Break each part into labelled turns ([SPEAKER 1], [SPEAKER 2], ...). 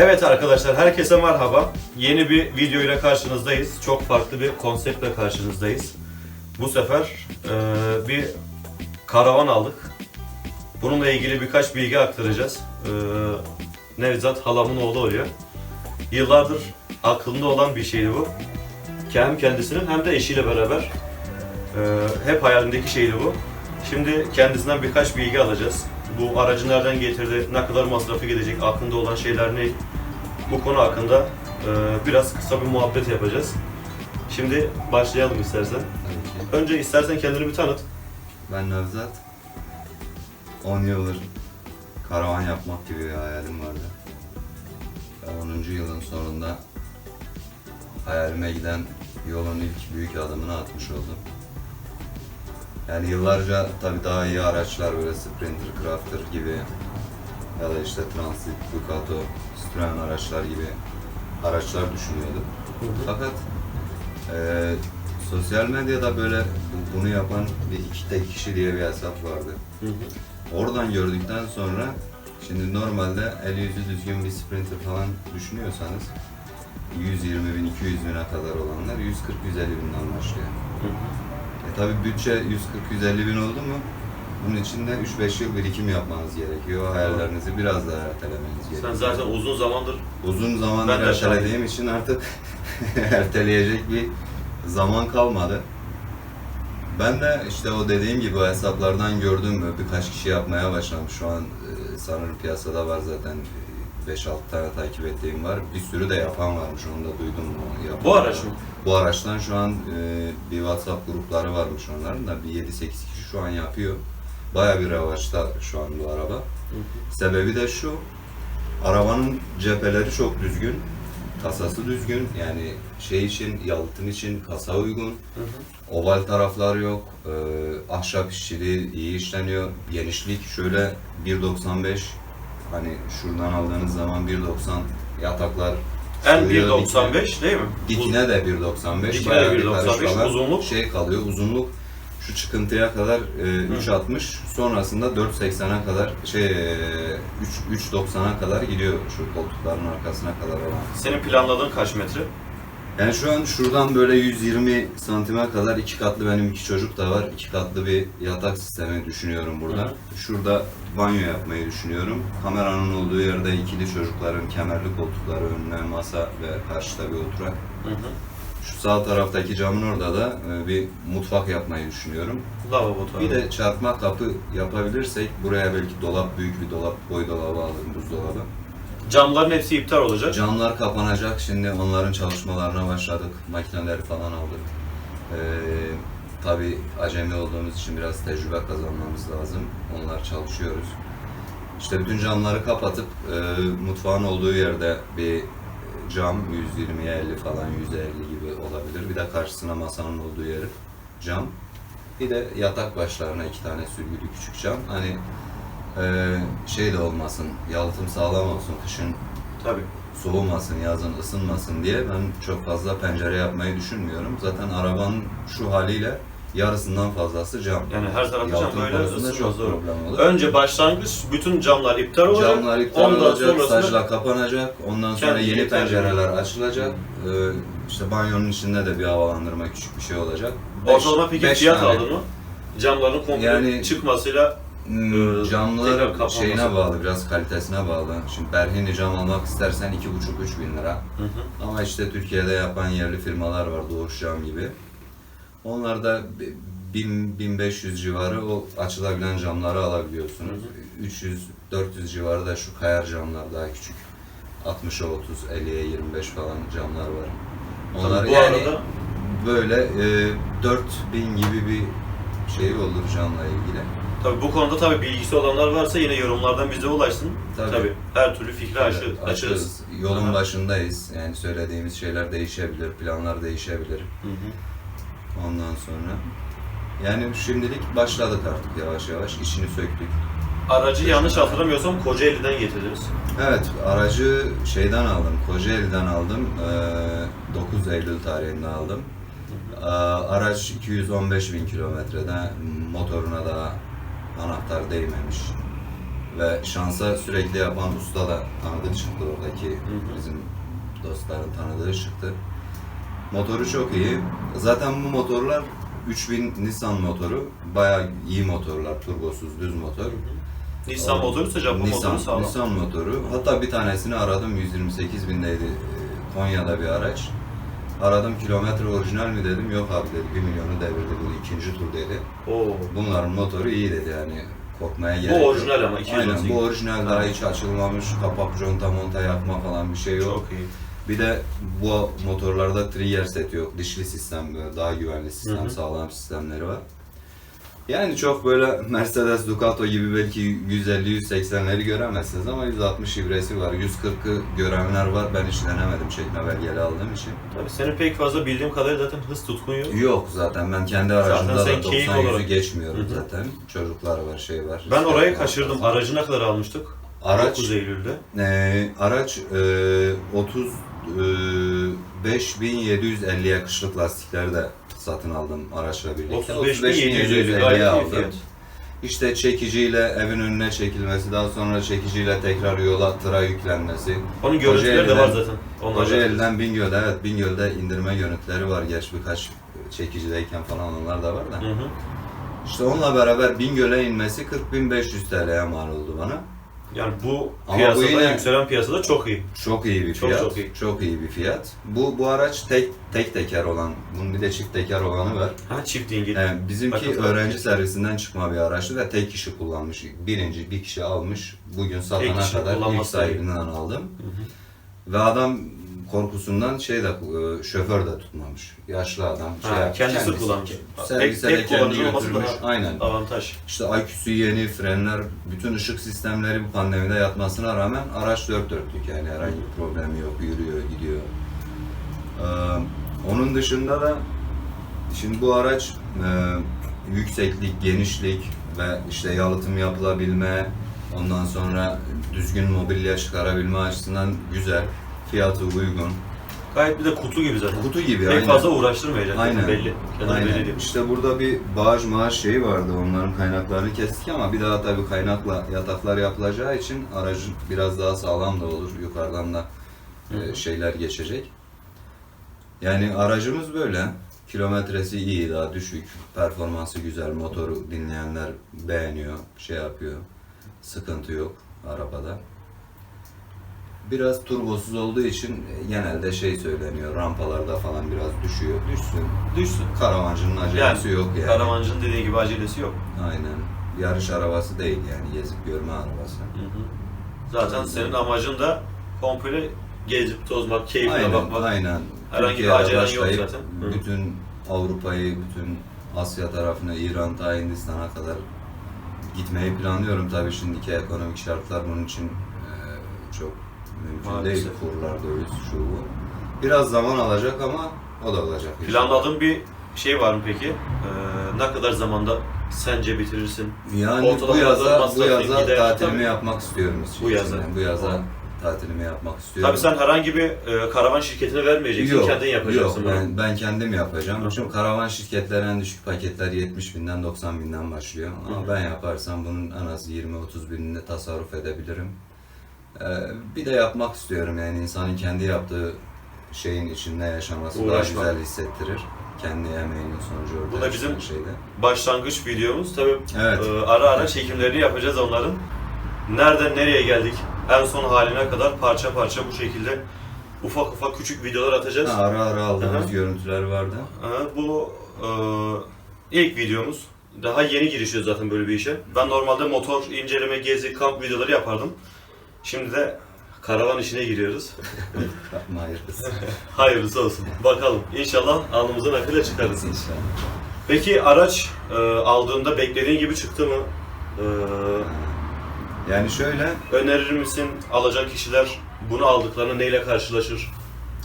[SPEAKER 1] Evet arkadaşlar herkese merhaba. Yeni bir video ile karşınızdayız. Çok farklı bir konseptle karşınızdayız. Bu sefer e, bir karavan aldık. Bununla ilgili birkaç bilgi aktaracağız. E, Nevzat halamın oğlu oluyor. Yıllardır aklında olan bir şeydi bu. Hem kendisinin hem de eşiyle beraber e, hep hayalindeki şeydi bu. Şimdi kendisinden birkaç bilgi alacağız. Bu aracı nereden getirdi, ne kadar masrafı gelecek, aklında olan şeyler ne? Bu konu hakkında e, biraz kısa bir muhabbet yapacağız. Şimdi başlayalım istersen.
[SPEAKER 2] Tabii ki.
[SPEAKER 1] Önce istersen kendini bir tanıt.
[SPEAKER 2] Ben Nevzat. 10 yıldır karavan yapmak gibi bir hayalim vardı. Ve 10. yılın sonunda hayalime giden yolun ilk büyük adımını atmış oldum. Yani yıllarca tabii daha iyi araçlar böyle Sprinter, Crafter gibi ya da işte Transit, Ducato, Citroen araçlar gibi araçlar düşünüyordum. Fakat eee, sosyal medyada böyle bu- bunu yapan bir iki tek kişi diye bir hesap vardı. Oradan gördükten sonra şimdi normalde el yüzü düzgün bir sprinter falan düşünüyorsanız 120 bin, 200 bine kadar olanlar 140-150 binden başlıyor. E tabi bütçe 140-150 bin oldu mu bunun için de 3-5 yıl birikim yapmanız gerekiyor. Hayallerinizi biraz daha ertelemeniz
[SPEAKER 1] Sen
[SPEAKER 2] gerekiyor.
[SPEAKER 1] zaten uzun zamandır
[SPEAKER 2] Uzun zamandır
[SPEAKER 1] Ben de
[SPEAKER 2] ertelediğim için artık erteleyecek bir zaman kalmadı. Ben de işte o dediğim gibi o hesaplardan gördüm birkaç kişi yapmaya başlamış. Şu an e, sanırım piyasada var zaten 5-6 tane takip ettiğim var. Bir sürü de yapan varmış onu da duydum. o yapan
[SPEAKER 1] Bu araç mı?
[SPEAKER 2] Bu araçtan şu an e, bir WhatsApp grupları varmış onların da bir 7-8 kişi şu an yapıyor. Baya bir revaçta şu an bu araba. Sebebi de şu, arabanın cepheleri çok düzgün, kasası düzgün yani şey için, yalıtım için kasa uygun, oval taraflar yok, e, ahşap işçiliği iyi işleniyor, genişlik şöyle 1.95 hani şuradan aldığınız zaman 1.90 yataklar
[SPEAKER 1] en
[SPEAKER 2] sığıyor,
[SPEAKER 1] 1.95 değil mi?
[SPEAKER 2] Dikine de 1.95.
[SPEAKER 1] Dikine de
[SPEAKER 2] bayağı bir
[SPEAKER 1] 1.95,
[SPEAKER 2] karış falan
[SPEAKER 1] uzunluk?
[SPEAKER 2] Şey kalıyor, uzunluk şu çıkıntıya kadar e, 3.60, sonrasında 4.80'e kadar şey e, 3 3.90'a kadar gidiyor şu koltukların arkasına kadar olan.
[SPEAKER 1] Senin planladığın kaç metre?
[SPEAKER 2] Yani şu an şuradan böyle 120 santime kadar iki katlı benim iki çocuk da var. iki katlı bir yatak sistemi düşünüyorum burada.
[SPEAKER 1] Hı
[SPEAKER 2] Şurada banyo yapmayı düşünüyorum. Kameranın olduğu yerde ikili çocukların kemerli koltukları önüne masa ve karşıda bir oturak. Şu sağ taraftaki camın orada da e, bir mutfak yapmayı düşünüyorum.
[SPEAKER 1] Lavabo tabii.
[SPEAKER 2] Bir de çarpma kapı yapabilirsek buraya belki dolap, büyük bir dolap, boy dolabı alırım, buzdolabı.
[SPEAKER 1] Camların hepsi iptal olacak.
[SPEAKER 2] Camlar kapanacak. Şimdi onların çalışmalarına başladık. Makineleri falan aldık. Ee, tabii acemi olduğumuz için biraz tecrübe kazanmamız lazım. Onlar çalışıyoruz. İşte bütün camları kapatıp e, mutfağın olduğu yerde bir cam 120'ye 50 falan 150 gibi olabilir. Bir de karşısına masanın olduğu yeri cam. Bir de yatak başlarına iki tane sürgülü küçük cam. Hani e, şey de olmasın, yalıtım sağlam olsun, kışın
[SPEAKER 1] Tabii.
[SPEAKER 2] soğumasın, yazın ısınmasın diye ben çok fazla pencere yapmayı düşünmüyorum. Zaten arabanın şu haliyle yarısından fazlası cam.
[SPEAKER 1] Yani her tarafı cam
[SPEAKER 2] Yalıtım
[SPEAKER 1] böyle
[SPEAKER 2] konusunda
[SPEAKER 1] ısınmaz
[SPEAKER 2] çok
[SPEAKER 1] doğru.
[SPEAKER 2] problem olur.
[SPEAKER 1] Önce başlangıç bütün camlar iptal olacak.
[SPEAKER 2] Camlar iptal
[SPEAKER 1] Ondan
[SPEAKER 2] olacak,
[SPEAKER 1] sonrasında
[SPEAKER 2] saçla kapanacak. Ondan sonra
[SPEAKER 1] Kendi
[SPEAKER 2] yeni
[SPEAKER 1] yeterli.
[SPEAKER 2] pencereler açılacak. Ee, işte banyonun içinde de bir havalandırma küçük bir şey olacak. Beş-
[SPEAKER 1] ortalama peki
[SPEAKER 2] beş
[SPEAKER 1] fiyat
[SPEAKER 2] tane-
[SPEAKER 1] aldın mı? Camların komple
[SPEAKER 2] Yani-
[SPEAKER 1] çıkmasıyla
[SPEAKER 2] Hmm,
[SPEAKER 1] Ee, tekrar
[SPEAKER 2] camlar
[SPEAKER 1] kapanması.
[SPEAKER 2] şeyine bağlı, biraz kalitesine bağlı. Şimdi Berhini cam almak istersen 2,5-3 bin lira.
[SPEAKER 1] Hı hı.
[SPEAKER 2] Ama işte Türkiye'de yapan yerli firmalar var, Doğuş Cam gibi. Onlar da 1000-1500 civarı o açılabilen camları alabiliyorsunuz. 300-400 civarı da şu kayar camlar daha küçük. 60'a 30, 50'ye 25 falan camlar var. Onlar
[SPEAKER 1] Tabii bu
[SPEAKER 2] yani
[SPEAKER 1] arada
[SPEAKER 2] böyle e, 4000 gibi bir şey olur camla ilgili.
[SPEAKER 1] Tabii bu konuda tabii bilgisi olanlar varsa yine yorumlardan bize ulaşsın.
[SPEAKER 2] Tabii.
[SPEAKER 1] Tabii, her türlü fikri aşı,
[SPEAKER 2] Evet,
[SPEAKER 1] açığız.
[SPEAKER 2] açığız. Yolun
[SPEAKER 1] Aha.
[SPEAKER 2] başındayız. Yani söylediğimiz şeyler değişebilir, planlar değişebilir.
[SPEAKER 1] Hı hı.
[SPEAKER 2] Ondan sonra yani şimdilik başladık artık yavaş yavaş işini söktük.
[SPEAKER 1] Aracı yanlış hatırlamıyorsam Kocaeli'den getirdiniz.
[SPEAKER 2] Evet aracı şeyden aldım, Kocaeli'den aldım. Ee, 9 Eylül tarihinde aldım. Ee, araç 215 bin kilometrede motoruna da anahtar değmemiş. Ve şansa sürekli yapan usta da tanıdık çıktı oradaki bizim dostların tanıdığı çıktı. Motoru çok iyi. Zaten bu motorlar 3000 Nissan motoru. Bayağı iyi motorlar, turbosuz, düz motor.
[SPEAKER 1] Nissan motoruysa Japon
[SPEAKER 2] Nissan,
[SPEAKER 1] motoru sağlam.
[SPEAKER 2] Nissan motoru. Hatta bir tanesini aradım 128 bindeydi e, Konya'da bir araç. Aradım kilometre orijinal mi dedim. Yok abi dedi 1 milyonu devirdi bu ikinci tur dedi.
[SPEAKER 1] Oo.
[SPEAKER 2] Bunların motoru iyi dedi yani korkmaya
[SPEAKER 1] Bu
[SPEAKER 2] gerek yok.
[SPEAKER 1] orijinal ama 218.
[SPEAKER 2] Aynen bu orijinal daha hiç açılmamış. Kapak conta monta yapma falan bir şey yok.
[SPEAKER 1] Çok iyi.
[SPEAKER 2] Bir de bu motorlarda trigger set yok. Dişli sistem böyle daha güvenli sistem,
[SPEAKER 1] Hı hı.
[SPEAKER 2] sağlam sistemleri var. Yani çok böyle Mercedes Ducato gibi belki 150-180'leri göremezsiniz ama 160 ibresi var. 140'ı görenler var. Ben hiç denemedim çekme belgeli aldığım için.
[SPEAKER 1] Tabii senin pek fazla bildiğim kadarıyla zaten hız tutkun yok.
[SPEAKER 2] Yok zaten ben kendi aracımda da
[SPEAKER 1] keyif
[SPEAKER 2] 90 yüzü
[SPEAKER 1] olarak-
[SPEAKER 2] geçmiyorum
[SPEAKER 1] Hı hı.
[SPEAKER 2] zaten. Çocuklar var, şey var.
[SPEAKER 1] Ben orayı
[SPEAKER 2] İşte-
[SPEAKER 1] kaçırdım. Aracı ne kadar almıştık?
[SPEAKER 2] Araç
[SPEAKER 1] 9 Eylül'de.
[SPEAKER 2] Ee, araç e, 35.750'ye kışlık lastikleri de satın aldım araçla birlikte.
[SPEAKER 1] 35.750 gayet iyi
[SPEAKER 2] aldım. İşte çekiciyle evin önüne çekilmesi, daha sonra çekiciyle tekrar yola tıra yüklenmesi.
[SPEAKER 1] Onun görüntüleri de var zaten. Onlar
[SPEAKER 2] Kocaeli'den Bingöl'de, evet Bingöl'de indirme görüntüleri var. Geç birkaç çekicideyken falan onlar da var da.
[SPEAKER 1] Hı hı.
[SPEAKER 2] İşte onunla beraber Bingöl'e inmesi 40.500 TL'ye mal oldu bana.
[SPEAKER 1] Yani bu
[SPEAKER 2] Ama bu
[SPEAKER 1] piyasada,
[SPEAKER 2] yine-
[SPEAKER 1] yükselen piyasada çok iyi.
[SPEAKER 2] Çok iyi bir
[SPEAKER 1] Çok,
[SPEAKER 2] fiyat.
[SPEAKER 1] çok iyi.
[SPEAKER 2] Çok iyi bir fiyat. Bu bu araç tek tek teker olan, bunun bir de çift teker olanı var.
[SPEAKER 1] Ha çift dingil.
[SPEAKER 2] Yani bizimki
[SPEAKER 1] Bakın,
[SPEAKER 2] öğrenci servisinden çıkma bir araçtı ve tek kişi kullanmış. Birinci bir kişi almış. Bugün satana
[SPEAKER 1] kişi
[SPEAKER 2] kadar ilk
[SPEAKER 1] kullanması da iyi.
[SPEAKER 2] sahibinden aldım.
[SPEAKER 1] Hı hı.
[SPEAKER 2] Ve adam korkusundan şey de e, şoför de tutmamış. Yaşlı adam. Şey
[SPEAKER 1] Ha,
[SPEAKER 2] yapmış,
[SPEAKER 1] kendisi kullanmış.
[SPEAKER 2] Servise
[SPEAKER 1] Tek-
[SPEAKER 2] de
[SPEAKER 1] tek
[SPEAKER 2] kendi
[SPEAKER 1] kullanıcı olması
[SPEAKER 2] götürmüş.
[SPEAKER 1] daha-
[SPEAKER 2] Aynen.
[SPEAKER 1] Avantaj.
[SPEAKER 2] İşte aküsü yeni, frenler, bütün ışık sistemleri bu pandemide yatmasına rağmen araç dört dörtlük yani herhangi bir problemi yok, yürüyor, gidiyor. Ee, onun dışında da şimdi bu araç e, yükseklik, genişlik ve işte yalıtım yapılabilme, ondan sonra düzgün mobilya çıkarabilme açısından güzel, fiyatı uygun.
[SPEAKER 1] Gayet bir de kutu gibi zaten.
[SPEAKER 2] Kutu gibi
[SPEAKER 1] Pek
[SPEAKER 2] aynen.
[SPEAKER 1] fazla uğraştırmayacak.
[SPEAKER 2] Aynen.
[SPEAKER 1] Belli. Belli
[SPEAKER 2] Aynen.
[SPEAKER 1] ediyor.
[SPEAKER 2] İşte burada bir bağış maaş şeyi vardı. Onların kaynaklarını kestik ama bir daha tabii kaynakla yataklar yapılacağı için aracın biraz daha sağlam da olur. Yukarıdan da e, şeyler geçecek. Yani aracımız böyle. Kilometresi iyi, daha düşük. Performansı güzel. Motoru dinleyenler beğeniyor, şey yapıyor. Sıkıntı yok arabada. Biraz turbosuz olduğu için e, genelde şey söyleniyor. Rampalarda falan biraz düşüyor. Düşsün.
[SPEAKER 1] Düşsün.
[SPEAKER 2] Karavancının acelesi yok yani.
[SPEAKER 1] Karavancının dediği gibi acelesi yok.
[SPEAKER 2] Aynen. Yarış arabası değil yani. Gezip görme arabası.
[SPEAKER 1] Hı hı. Zaten senin amacın da komple gezip tozmak, keyfine
[SPEAKER 2] Aynen,
[SPEAKER 1] bakmak.
[SPEAKER 2] aynen.
[SPEAKER 1] Herhangi bir acelen yok zaten. Hı.
[SPEAKER 2] Bütün Avrupa'yı, bütün Asya tarafına, İran ta Hindistan'a kadar gitmeyi planlıyorum. Tabii şimdiki ekonomik şartlar bunun için e, çok mümkün
[SPEAKER 1] Maalesef.
[SPEAKER 2] değil. Kurlar döviz, şu bu. Biraz zaman alacak ama o da olacak. inşallah.
[SPEAKER 1] Planladığın bir şey var mı peki? Ee, ne kadar zamanda sence bitirirsin?
[SPEAKER 2] Yani bu
[SPEAKER 1] Ortalama
[SPEAKER 2] yaza, bu yaza
[SPEAKER 1] gider,
[SPEAKER 2] tatilimi yapmak istiyorum.
[SPEAKER 1] Bu yaza.
[SPEAKER 2] Bu yaza
[SPEAKER 1] Tamam.
[SPEAKER 2] tatilimi yapmak istiyorum.
[SPEAKER 1] Tabii sen herhangi bir e, karavan şirketine vermeyeceksin, kendin yapacaksın
[SPEAKER 2] Yok,
[SPEAKER 1] bunu.
[SPEAKER 2] ben, ben kendim yapacağım.
[SPEAKER 1] Hı.
[SPEAKER 2] Çünkü karavan şirketleri en düşük paketler 70 binden 90 binden başlıyor. Ama ben yaparsam bunun en az 20-30 binini tasarruf edebilirim. Ee, bir de yapmak istiyorum yani insanın kendi yaptığı şeyin içinde yaşaması
[SPEAKER 1] Uğraşmak.
[SPEAKER 2] daha güzel hissettirir. Kendi emeğinin sonucu ortaya
[SPEAKER 1] Bu da bizim-
[SPEAKER 2] şeyde.
[SPEAKER 1] Başlangıç videomuz. Tabii
[SPEAKER 2] Evet.
[SPEAKER 1] e, ara ara çekimlerini yapacağız onların. Nereden nereye geldik? En son haline kadar parça parça bu şekilde ufak ufak küçük videolar atacağız.
[SPEAKER 2] Ha, ara ara aldığımız
[SPEAKER 1] hı.
[SPEAKER 2] görüntüler vardı.
[SPEAKER 1] Ee, Bu e, ilk videomuz. Daha yeni girişiyoruz zaten böyle bir işe. Ben normalde motor inceleme, gezi, kamp videoları yapardım. Şimdi de karavan işine giriyoruz.
[SPEAKER 2] Hayırlısı.
[SPEAKER 1] Hayırlısı olsun. Bakalım. İnşallah alnımızın akıyla çıkarız.
[SPEAKER 2] İnşallah.
[SPEAKER 1] Peki araç e, aldığında beklediğin gibi çıktı mı? Ee,
[SPEAKER 2] Yani şöyle,
[SPEAKER 1] önerir misin alacak kişiler bunu aldıklarında neyle karşılaşır?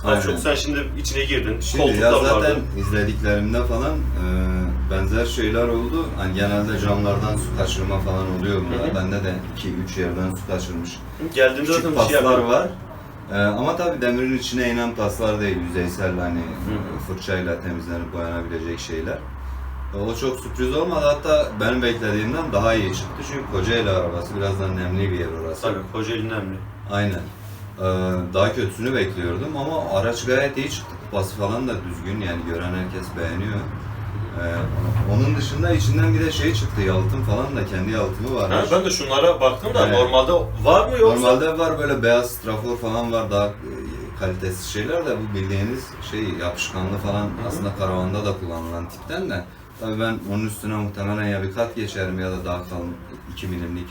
[SPEAKER 1] Az
[SPEAKER 2] Aynen.
[SPEAKER 1] çok sen şimdi içine girdin.
[SPEAKER 2] Şimdi ya zaten
[SPEAKER 1] vardı.
[SPEAKER 2] izlediklerimde falan e, benzer şeyler oldu. Hani genelde camlardan su kaçırma falan oluyor bunlar. Bende de 2-3 yerden su kaçırmış.
[SPEAKER 1] Geldiğinde
[SPEAKER 2] Küçük
[SPEAKER 1] zaten bir şey
[SPEAKER 2] paslar
[SPEAKER 1] yapmadım.
[SPEAKER 2] var. E, ama tabii demirin içine inen paslar değil. Yüzeysel hani
[SPEAKER 1] hı.
[SPEAKER 2] fırçayla temizlenip boyanabilecek şeyler. E, O çok sürpriz olmadı. Hatta benim beklediğimden daha iyi çıktı. Çünkü Kocaeli arabası biraz da nemli bir yer orası.
[SPEAKER 1] Tabii Kocaeli nemli.
[SPEAKER 2] Aynen. Ee, daha kötüsünü bekliyordum ama araç gayet iyi çıktı. Kupası falan da düzgün yani gören herkes beğeniyor. Ee, onun dışında içinden bir de şey çıktı yalıtım falan da kendi yalıtımı var.
[SPEAKER 1] Ha, ben de şunlara baktım da
[SPEAKER 2] Evet.
[SPEAKER 1] normalde var mı yoksa?
[SPEAKER 2] Normalde var böyle beyaz strafor falan var daha e, kalitesiz şeyler de bu bildiğiniz şey yapışkanlı falan aslında karavanda da kullanılan tipten de Tabii ben onun üstüne muhtemelen ya bir kat geçerim ya da daha kalın 2 milimlik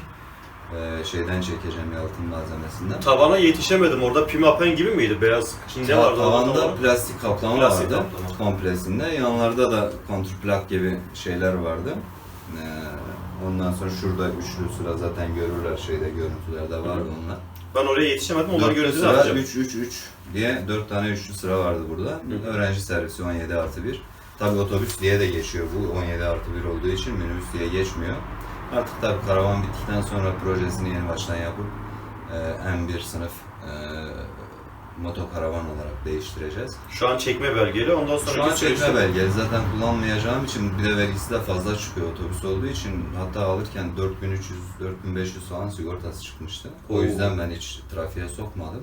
[SPEAKER 2] e, şeyden çekeceğim yalıtım malzemesinden.
[SPEAKER 1] Tabana yetişemedim. Orada pimapen gibi miydi? Beyaz. Ne vardı? orada
[SPEAKER 2] Tavanda
[SPEAKER 1] olarak?
[SPEAKER 2] plastik kaplama
[SPEAKER 1] Plastik
[SPEAKER 2] vardı
[SPEAKER 1] kaplama.
[SPEAKER 2] komplesinde. Yanlarda da kontrplak gibi şeyler vardı. Ee, ondan sonra şurada üçlü sıra zaten görürler şeyde görüntülerde vardı onlar.
[SPEAKER 1] Ben oraya yetişemedim. Onları
[SPEAKER 2] Dörtlü sıra
[SPEAKER 1] alacağım.
[SPEAKER 2] 3 3 3 diye 4 tane üçlü sıra vardı burada.
[SPEAKER 1] hı.
[SPEAKER 2] Öğrenci servisi 17 artı 1. Tabi otobüs diye de geçiyor bu 17 artı 1 olduğu için minibüs diye geçmiyor. Artık tabi karavan bittikten sonra projesini yeni baştan yapıp e, M1 sınıf e, motokaravan olarak değiştireceğiz.
[SPEAKER 1] Şu an çekme belgeli. Ondan sonra
[SPEAKER 2] Şu an çekme belgeli zaten kullanmayacağım için bir de vergisi de fazla çıkıyor otobüs olduğu için hatta alırken 4300 4500 falan sigortası çıkmıştı. O
[SPEAKER 1] Oo.
[SPEAKER 2] yüzden ben hiç trafiğe sokmadım.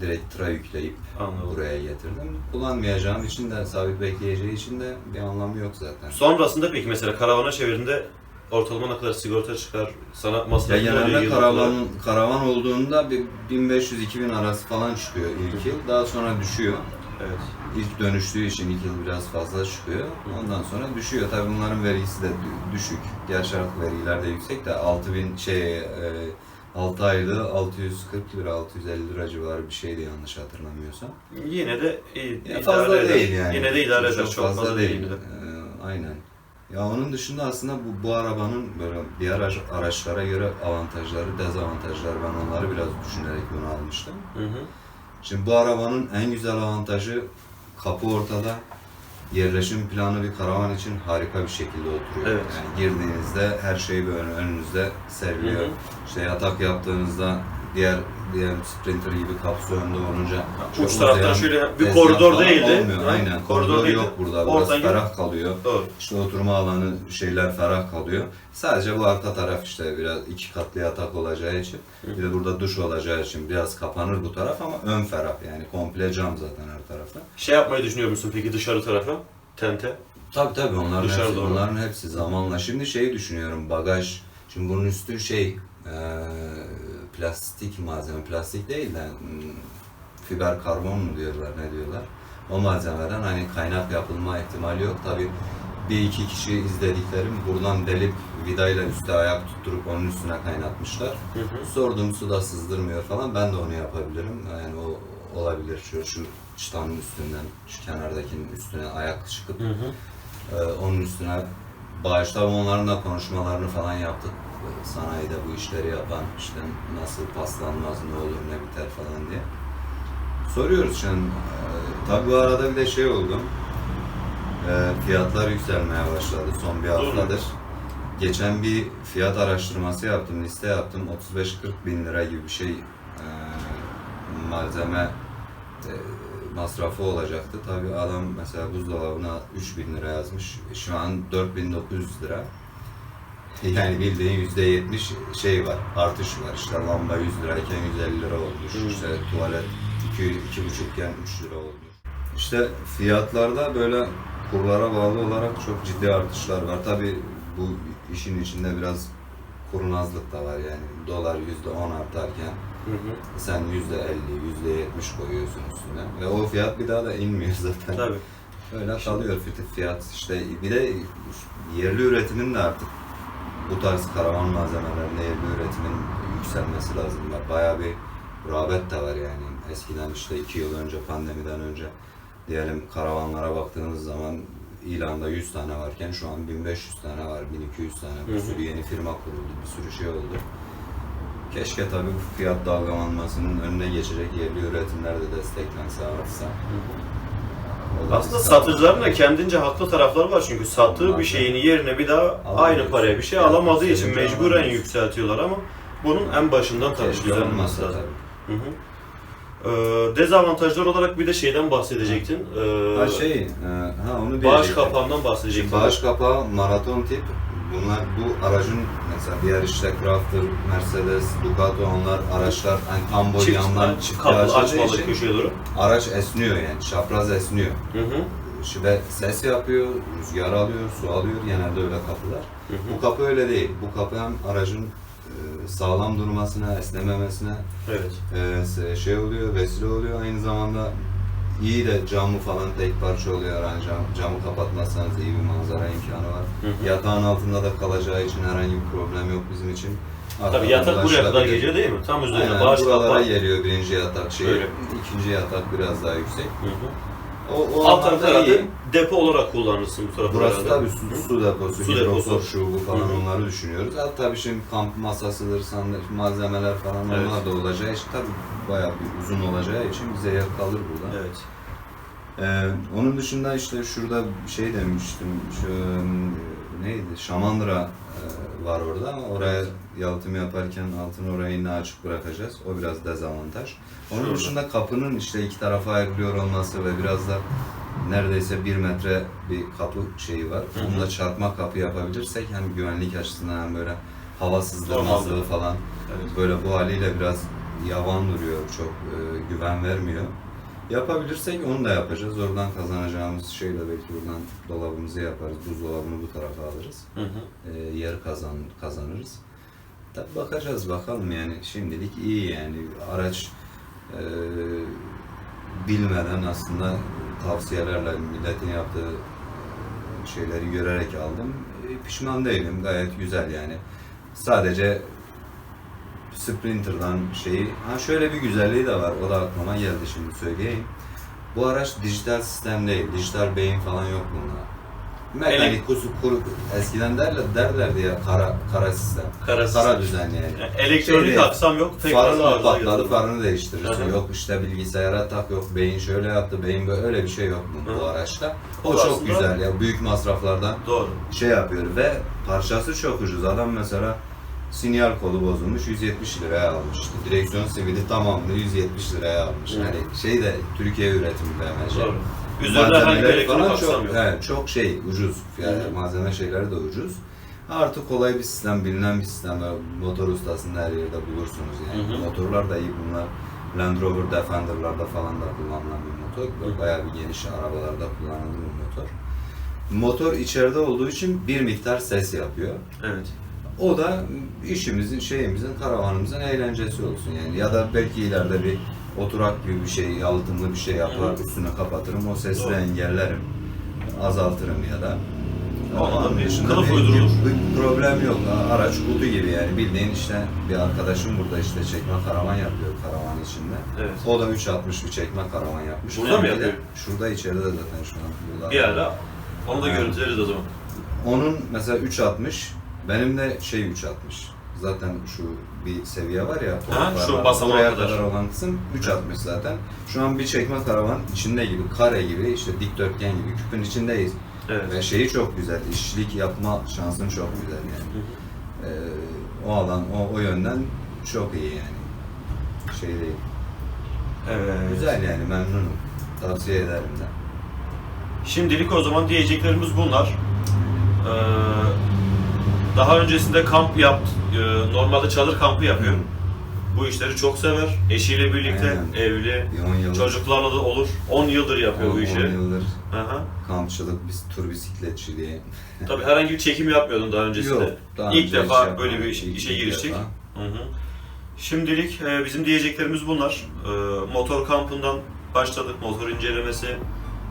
[SPEAKER 2] Direkt tıra yükleyip
[SPEAKER 1] Anladım.
[SPEAKER 2] buraya getirdim. Kullanmayacağım için de sabit bekleyeceği için de bir anlamı yok zaten.
[SPEAKER 1] Sonrasında peki mesela karavana çevirdiğinde ortalama ne kadar sigorta çıkar? Sana
[SPEAKER 2] Ya
[SPEAKER 1] masrafı
[SPEAKER 2] genelde
[SPEAKER 1] yıllık
[SPEAKER 2] karavan
[SPEAKER 1] olarak?
[SPEAKER 2] karavan olduğunda bir 1500-2000 arası falan çıkıyor ilk yıl. Daha sonra düşüyor.
[SPEAKER 1] Evet.
[SPEAKER 2] İlk dönüştüğü için ilk yıl biraz fazla çıkıyor. Ondan sonra düşüyor. Tabii bunların vergisi de dü- düşük. Gerçi artık vergiler de yüksek de 6000 şey e, 6 aylığı 640 lira 650 lira civarı bir şeydi yanlış hatırlamıyorsam.
[SPEAKER 1] Yine de iyi,
[SPEAKER 2] Ya
[SPEAKER 1] idare
[SPEAKER 2] fazla
[SPEAKER 1] eder.
[SPEAKER 2] değil yani.
[SPEAKER 1] Yine de idare eder.
[SPEAKER 2] Çok, fazla, değil. Ee, aynen. Ya onun dışında aslında bu, bu arabanın böyle diğer araç- araçlara göre avantajları, dezavantajları ben onları biraz düşünerek bunu almıştım.
[SPEAKER 1] Hı hı.
[SPEAKER 2] Şimdi bu arabanın en güzel avantajı kapı ortada. Yerleşim planı bir karavan için harika bir şekilde oturuyor.
[SPEAKER 1] Evet.
[SPEAKER 2] Yani girdiğinizde her şey böyle önünüzde seriliyor.
[SPEAKER 1] Hı hı.
[SPEAKER 2] İşte yatak yaptığınızda diğer diğer Sprinter gibi kapısı önde olunca çok
[SPEAKER 1] Uç taraftan
[SPEAKER 2] uzayan
[SPEAKER 1] şöyle bir
[SPEAKER 2] tezgah
[SPEAKER 1] koridor
[SPEAKER 2] falan
[SPEAKER 1] değildi.
[SPEAKER 2] Olmuyor. Aynen.
[SPEAKER 1] koridor
[SPEAKER 2] Koridor,
[SPEAKER 1] değildi.
[SPEAKER 2] yok burada.
[SPEAKER 1] Oradan gidip-
[SPEAKER 2] ferah kalıyor.
[SPEAKER 1] Doğru.
[SPEAKER 2] İşte oturma alanı şeyler ferah kalıyor. Sadece bu arka taraf işte biraz iki katlı yatak olacağı için bir de burada duş olacağı için biraz kapanır bu taraf ama ön ferah yani komple cam zaten her tarafta.
[SPEAKER 1] Şey yapmayı düşünüyor musun peki dışarı tarafa? Tente.
[SPEAKER 2] Tabii tabii onların
[SPEAKER 1] Dışarı
[SPEAKER 2] hepsi,
[SPEAKER 1] doğru.
[SPEAKER 2] onların hepsi zamanla. Şimdi şeyi düşünüyorum bagaj. Şimdi bunun üstü şey eee, plastik malzeme. Plastik değil de hmm, fiber karbon mu diyorlar ne diyorlar. O malzemeden hani kaynak yapılma ihtimali yok. Tabii bir iki kişi izlediklerim buradan delip vidayla üstte ayak tutturup onun üstüne kaynatmışlar.
[SPEAKER 1] Hı hı.
[SPEAKER 2] Sordum su da sızdırmıyor falan. Ben de onu yapabilirim. Yani o olabilir. Şu, şu çıtanın üstünden, şu kenardakinin üstüne ayak çıkıp
[SPEAKER 1] Hı hı.
[SPEAKER 2] ee, onun üstüne bağışta onların da konuşmalarını falan yaptık. Sanayide bu işleri yapan işte nasıl paslanmaz, ne olur, ne biter falan diye. Soruyoruz şimdi. Ee, tabii bu arada bir de şey oldu. Ee, fiyatlar yükselmeye başladı son bir haftadır. Geçen bir fiyat araştırması yaptım, liste yaptım. 35-40 bin lira gibi bir şey ee, malzeme e, masrafı olacaktı. Tabii adam mesela buzdolabına 3000 lira yazmış. Şu an 4900 lira. Yani bildiğin yüzde yetmiş şey var, artış var. İşte lamba 100 lirayken 150 lira olmuş.
[SPEAKER 1] Hmm.
[SPEAKER 2] İşte tuvalet 2 iki buçukken 3 lira olmuş. İşte fiyatlarda böyle kurlara bağlı olarak çok ciddi artışlar var. Tabii bu işin içinde biraz kurnazlık da var yani. Dolar yüzde 10 artarken
[SPEAKER 1] Hı hı.
[SPEAKER 2] sen yüzde 50, yüzde 70 koyuyorsun üstüne ve o fiyat bir daha da inmiyor zaten.
[SPEAKER 1] Tabii.
[SPEAKER 2] Öyle kalıyor fiyat işte bir de yerli üretimin de artık bu tarz karavan malzemelerinde yerli üretimin yükselmesi lazım. Bayağı bir rağbet de var yani. Eskiden işte iki yıl önce pandemiden önce diyelim karavanlara baktığımız zaman ilanda 100 tane varken şu an 1500 tane var, 1200 tane. Bir sürü yeni firma kuruldu, bir sürü şey oldu. Keşke tabii bu fiyat dalgalanmasının önüne geçecek yerli üretimler de desteklense artsa.
[SPEAKER 1] Aslında satıcıların da kendince haklı tarafları var çünkü sattığı bir şeyini yerine bir daha aynı paraya bir şey
[SPEAKER 2] Yani
[SPEAKER 1] alamadığı için mecburen yükseltiyorlar ama bunun en başından düzenlenmesi
[SPEAKER 2] olmasa
[SPEAKER 1] lazım. Hı hı. Ee, dezavantajlar olarak bir de şeyden bahsedecektin. Ee,
[SPEAKER 2] Ha şey, e, ha onu
[SPEAKER 1] bağış
[SPEAKER 2] diyecektim.
[SPEAKER 1] kapağından
[SPEAKER 2] Şimdi
[SPEAKER 1] bahsedecektin.
[SPEAKER 2] bağış kapağı maraton tip. Bunlar bu aracın mesela diğer işte Crafter, Mercedes, Ducato onlar araçlar hani tam boy yandan çift
[SPEAKER 1] kapı
[SPEAKER 2] açıldığı
[SPEAKER 1] açmalı köşeye doğru.
[SPEAKER 2] araç esniyor yani çapraz esniyor.
[SPEAKER 1] Hı hı.
[SPEAKER 2] Şimdi ses yapıyor, rüzgar alıyor, su alıyor genelde öyle kapılar.
[SPEAKER 1] Hı hı.
[SPEAKER 2] Bu kapı öyle değil. Bu kapı hem aracın e, sağlam durmasına, esnememesine
[SPEAKER 1] Evet.
[SPEAKER 2] e, şey oluyor, vesile oluyor. Aynı zamanda iyi de camı falan tek parça oluyor. Yani cam, camı kapatmazsanız iyi bir manzara imkanı var.
[SPEAKER 1] Hı hı.
[SPEAKER 2] Yatağın altında da kalacağı için herhangi bir problem yok bizim için.
[SPEAKER 1] Tabii
[SPEAKER 2] Arkadan
[SPEAKER 1] yatak buraya kadar geliyor değil mi? Tam üzerine
[SPEAKER 2] Aynen,
[SPEAKER 1] bağış
[SPEAKER 2] buralara
[SPEAKER 1] kapağı.
[SPEAKER 2] geliyor birinci yatak şey.
[SPEAKER 1] Öyle.
[SPEAKER 2] ikinci yatak biraz daha yüksek.
[SPEAKER 1] Hı hı.
[SPEAKER 2] O, o
[SPEAKER 1] Alt tarafı
[SPEAKER 2] iyi.
[SPEAKER 1] depo olarak kullanırsın bu tarafı
[SPEAKER 2] Burası
[SPEAKER 1] herhalde.
[SPEAKER 2] tabii su, su deposu,
[SPEAKER 1] Su deposu.
[SPEAKER 2] şu bu falan
[SPEAKER 1] Hı hı.
[SPEAKER 2] onları düşünüyoruz. Hatta tabii şimdi kamp masasıdır, sandalye, malzemeler falan
[SPEAKER 1] Evet.
[SPEAKER 2] onlar da olacağı için tabii bayağı bir uzun olacağı için bize yer kalır burada.
[SPEAKER 1] Evet.
[SPEAKER 2] Ee, onun dışında işte şurada bir şey demiştim, şu neydi, Şamandıra e, var orada ama oraya yalıtım yaparken altını orayı yine açık bırakacağız. O biraz dezavantaj. Onun
[SPEAKER 1] Şurada.
[SPEAKER 2] dışında kapının işte iki tarafa ayrılıyor olması ve biraz da neredeyse bir metre bir kapı şeyi var.
[SPEAKER 1] Hı hı.
[SPEAKER 2] Onu da çarpma kapı yapabilirsek hem güvenlik açısından hem böyle hava sızdırmazlığı falan
[SPEAKER 1] Evet.
[SPEAKER 2] böyle bu haliyle biraz yavan duruyor, çok e, güven vermiyor. Yapabilirsek onu da yapacağız. Oradan kazanacağımız şeyle belki buradan dolabımızı yaparız. Buzdolabını bu tarafa alırız.
[SPEAKER 1] Hı hı.
[SPEAKER 2] E, yer kazan kazanırız. Tabi bakacağız bakalım yani şimdilik iyi yani araç e, bilmeden aslında tavsiyelerle milletin yaptığı şeyleri görerek aldım. E, pişman değilim gayet güzel yani. Sadece Sprinter'dan şeyi, ha şöyle bir güzelliği de var, o da aklıma geldi şimdi söyleyeyim. Bu araç dijital sistem değil, dijital beyin falan yok bunda. Mekanik kusu kuru, eskiden derler, derlerdi ya kara, kara sistem.
[SPEAKER 1] Kara.
[SPEAKER 2] Kara düzen yani.
[SPEAKER 1] Yani elektronik
[SPEAKER 2] Şey
[SPEAKER 1] aksam yok. Tekrar
[SPEAKER 2] Farını patladı, farını değiştirirsin. Yok işte bilgisayara tak, yok beyin şöyle yaptı, beyin böyle, öyle bir şey yok bu, bu araçta.
[SPEAKER 1] O
[SPEAKER 2] O, çok güzel ya, büyük masraflardan
[SPEAKER 1] Doğru.
[SPEAKER 2] şey yapıyor ve parçası çok ucuz. Adam mesela sinyal kolu bozulmuş 170 liraya almış. İşte direksiyon sivili tamamını 170 liraya almış. Yani şey de Türkiye üretimi BMC.
[SPEAKER 1] Doğru. Üzerinde herhangi bir
[SPEAKER 2] Malzemeleri
[SPEAKER 1] elektronik
[SPEAKER 2] falan çok, evet, çok şey ucuz. Yani
[SPEAKER 1] Hı hı.
[SPEAKER 2] malzeme şeyleri de ucuz. Artık kolay bir sistem, bilinen bir sistem. Böyle Motor ustasında her yerde bulursunuz yani.
[SPEAKER 1] Hı hı.
[SPEAKER 2] Motorlar da iyi bunlar. Land Rover Defender'larda falan da kullanılan bir motor. Böyle. Bayağı bir geniş arabalarda kullanılan bir motor. Motor içeride olduğu için bir miktar ses yapıyor.
[SPEAKER 1] Evet.
[SPEAKER 2] O da işimizin, şeyimizin, karavanımızın eğlencesi olsun yani. Ya da belki ileride bir oturak gibi bir şey, yalıtımlı bir şey yapar,
[SPEAKER 1] Hı.
[SPEAKER 2] üstüne kapatırım, o sesi
[SPEAKER 1] Doğru.
[SPEAKER 2] engellerim, azaltırım ya da.
[SPEAKER 1] Bir
[SPEAKER 2] dışında
[SPEAKER 1] kılıf uydurulur.
[SPEAKER 2] Bir, problem yok. Araç kutu gibi yani bildiğin işte bir arkadaşım burada işte çekme karavan yapıyor karavan içinde.
[SPEAKER 1] Evet.
[SPEAKER 2] O da 360 bir çekme karavan yapmış.
[SPEAKER 1] Burada mı yapıyor?
[SPEAKER 2] Şurada içeride zaten şu an.
[SPEAKER 1] Bir ara onu da
[SPEAKER 2] Evet.
[SPEAKER 1] görüntüleriz o zaman.
[SPEAKER 2] Onun mesela 3.60, benim de şey 3.60. Zaten şu bir seviye var ya.
[SPEAKER 1] Ha, şu basamağa kadar.
[SPEAKER 2] kadar olan kısım 3.60 zaten. Şu an bir çekme karavan içinde gibi, kare gibi, işte dikdörtgen gibi küpün içindeyiz.
[SPEAKER 1] Evet.
[SPEAKER 2] Ve şeyi çok güzel, işçilik yapma şansın çok güzel yani.
[SPEAKER 1] Hı hı.
[SPEAKER 2] Ee, o alan, o, o yönden çok iyi yani. Şey değil.
[SPEAKER 1] Evet.
[SPEAKER 2] Güzel yani memnunum. Tavsiye ederim de.
[SPEAKER 1] Şimdilik o zaman diyeceklerimiz bunlar. Ee, daha öncesinde kamp yaptı. Ee, normalde çadır kampı yapıyor. Bu işleri çok sever. Eşiyle birlikte
[SPEAKER 2] Aynen.
[SPEAKER 1] evli,
[SPEAKER 2] Bir 10 yıldır.
[SPEAKER 1] çocuklarla da olur. 10 yıldır yapıyor bu
[SPEAKER 2] 10
[SPEAKER 1] işi.
[SPEAKER 2] yıldır
[SPEAKER 1] Aha.
[SPEAKER 2] kampçılık, biz tur bisikletçiliği.
[SPEAKER 1] Tabii herhangi bir çekim yapmıyordun daha öncesinde.
[SPEAKER 2] Daha
[SPEAKER 1] İlk
[SPEAKER 2] önce
[SPEAKER 1] defa
[SPEAKER 2] hiç
[SPEAKER 1] böyle bir işe,
[SPEAKER 2] İlk-
[SPEAKER 1] işe giriştik.
[SPEAKER 2] defa.
[SPEAKER 1] Hı hı. Şimdilik e, bizim diyeceklerimiz bunlar. E, motor kampından başladık, motor incelemesi,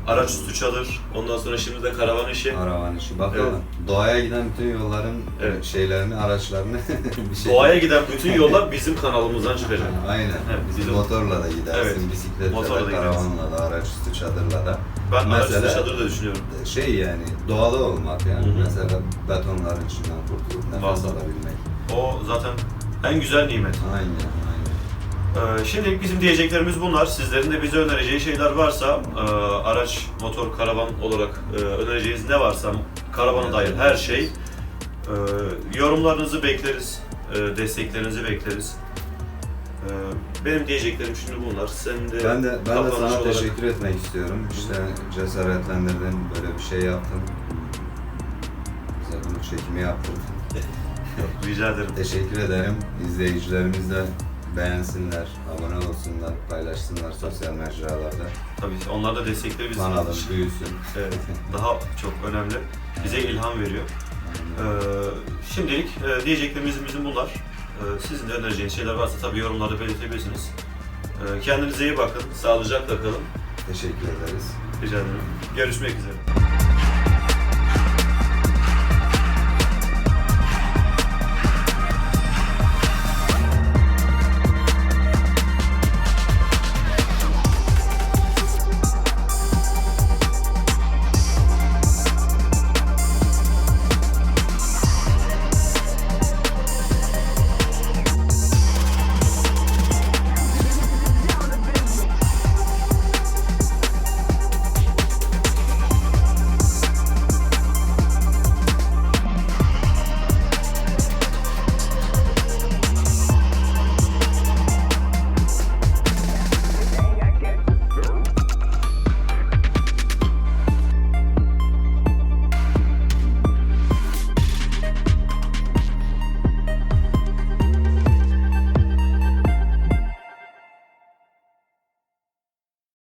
[SPEAKER 1] araç üstü çadır, ondan sonra şimdi de karavan işi.
[SPEAKER 2] Karavan işi. Bakalım. Doğaya giden bütün yolların
[SPEAKER 1] Evet.
[SPEAKER 2] şeylerini, araçlarını bir şey.
[SPEAKER 1] Doğaya giden bütün yollar bizim kanalımızdan çıkacak.
[SPEAKER 2] Aynen.
[SPEAKER 1] Evet, bizim-
[SPEAKER 2] Motorla da gidersin,
[SPEAKER 1] Evet,
[SPEAKER 2] bisikletle
[SPEAKER 1] motorla da
[SPEAKER 2] de, karavanla da, araç üstü çadırla da.
[SPEAKER 1] Ben araç
[SPEAKER 2] Mesela-
[SPEAKER 1] üstü çadır da düşünüyorum.
[SPEAKER 2] Şey yani doğada olmak yani.
[SPEAKER 1] Hı hı.
[SPEAKER 2] Mesela betonların içinden kurtulup nefes
[SPEAKER 1] Vallahi.
[SPEAKER 2] alabilmek.
[SPEAKER 1] O zaten en güzel nimet.
[SPEAKER 2] Aynen,
[SPEAKER 1] şimdilik bizim diyeceklerimiz bunlar. Sizlerin de bize önereceği şeyler varsa, e, araç, motor, karavan olarak e, önereceğiniz ne varsa, karavana dair her şey, e, yorumlarınızı bekleriz, desteklerinizi bekleriz. Benim diyeceklerim şimdi bunlar. Senin de
[SPEAKER 2] Ben de ben de sana
[SPEAKER 1] olarak-
[SPEAKER 2] teşekkür etmek istiyorum. İşte cesaretlendirdin, böyle bir şey yaptın. Bize bunu çekimi yaptırdın.
[SPEAKER 1] Rica ederim.
[SPEAKER 2] Teşekkür ederim. İzleyicilerimiz de beğensinler, abone olsunlar, paylaşsınlar sosyal mecralarda.
[SPEAKER 1] Tabii onlar da destekleri bizim
[SPEAKER 2] Kanalım
[SPEAKER 1] için.
[SPEAKER 2] büyüsün.
[SPEAKER 1] Evet, daha çok önemli. Bize ilham veriyor. Ee, şimdilik e, diyeceklerimiz bizim bunlar. Ee, sizin de önereceğiniz şeyler varsa tabii yorumlarda belirtebilirsiniz. Ee, kendinize iyi bakın, sağlıcakla kalın.
[SPEAKER 2] Teşekkür ederiz.
[SPEAKER 1] Rica ederim. Görüşmek üzere.